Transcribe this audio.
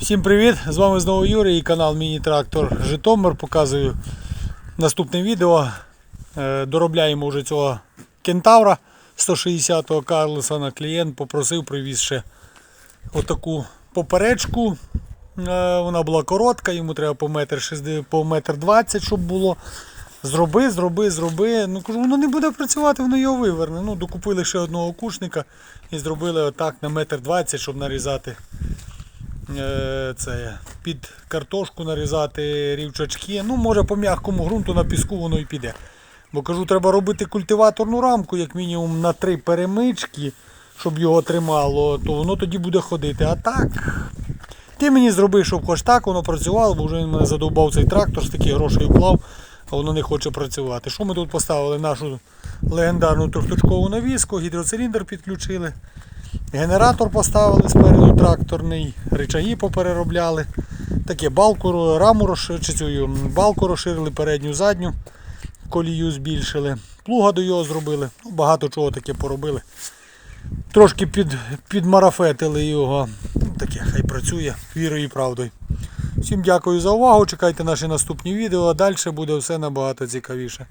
Всім привіт! З вами знову Юрій і канал Міні-Трактор Житомир. Показую наступне відео. Е, Доробляємо вже цього кентавра 160-го Карлсона. Клієнт попросив, привіз ще отаку поперечку. Е, Вона була коротка, йому треба по метр 60, по метр 20, щоб було. Зроби, зроби, зроби. Ну кажу, воно не буде працювати, воно його виверне. Ну, докупили ще одного кушника і зробили отак на метр 20, щоб нарізати це, під картошку нарізати рівчачки. Ну, може по м'якому ґрунту на піску воно і піде. Бо кажу, треба робити культиваторну рамку, як мінімум на три перемички, щоб його тримало, то воно тоді буде ходити. А так. Ти мені зроби, щоб хоч так воно працювало, бо вже він мене задовбав цей трактор, стільки грошей вклав, а воно не хоче працювати. Що ми тут поставили? Нашу легендарну трьохточкову навіску, гідроциліндр підключили. Генератор поставили спереду тракторний, речаги попереробляли. Таке балку, раму розширили, балку розширили, передню, задню, колію збільшили. Плуга до його зробили. Ну, багато чого таке поробили. Трошки під, підмарафетили його. Ну, Таке, хай працює вірою і правдою. Всім дякую за увагу. Чекайте наші наступні відео, а далі буде все набагато цікавіше.